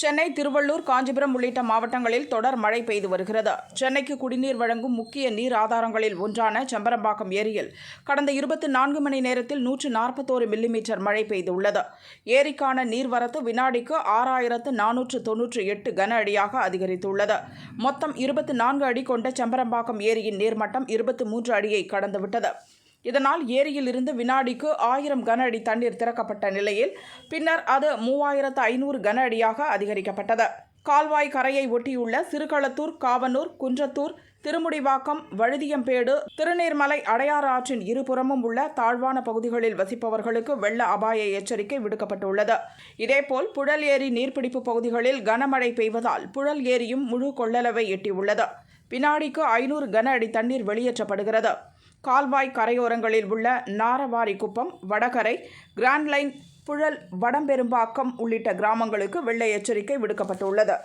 சென்னை திருவள்ளூர் காஞ்சிபுரம் உள்ளிட்ட மாவட்டங்களில் தொடர் மழை பெய்து வருகிறது. சென்னைக்கு குடிநீர் வழங்கும் முக்கிய நீர் ஆதாரங்களில் ஒன்றான செம்பரம்பாக்கம் ஏரியில் கடந்த இருபத்தி நான்கு மணி நேரத்தில் நூற்று நாற்பத்தோரு மில்லிமீட்டர் மழை பெய்துள்ளது. ஏரிக்கான நீர்வரத்து வினாடிக்கு ஆறாயிரத்து நானூற்று தொன்னூற்று எட்டு கன அடியாக அதிகரித்துள்ளது. மொத்தம் இருபத்தி நான்கு அடி கொண்ட செம்பரம்பாக்கம் ஏரியின் நீர்மட்டம் இருபத்தி மூன்று அடியை கடந்துவிட்டது. இதனால் ஏரியில் இருந்து வினாடிக்கு ஆயிரம் கன அடி தண்ணீர் திறக்கப்பட்ட நிலையில் பின்னர் அது மூவாயிரத்து ஐநூறு கன அடியாக அதிகரிக்கப்பட்டது. கால்வாய் கரையை ஒட்டியுள்ள சிறுகளத்தூர் காவனூர் குன்றத்தூர் திருமுடிவாக்கம் வழுதியம்பேடு திருநீர்மலை அடையாறு ஆற்றின் இருபுறமும் உள்ள தாழ்வான பகுதிகளில் வசிப்பவர்களுக்கு வெள்ள அபாய எச்சரிக்கை விடுக்கப்பட்டுள்ளது. இதேபோல் புழல் ஏரி நீர்பிடிப்பு பகுதிகளில் கனமழை பெய்வதால் புழல் ஏரியும் முழு கொள்ளளவை எட்டியுள்ளது. வினாடிக்கு ஐநூறு கன அடி தண்ணீர் வெளியேற்றப்படுகிறது. கால்வாய் கரையோரங்களில் உள்ள நாரவாரி குப்பம் வடகரை கிராண்ட் லைன் புழல் வடம்பெரும்பாக்கம் உள்ளிட்ட கிராமங்களுக்கு வெள்ள எச்சரிக்கை விடுக்கப்பட்டுள்ளது.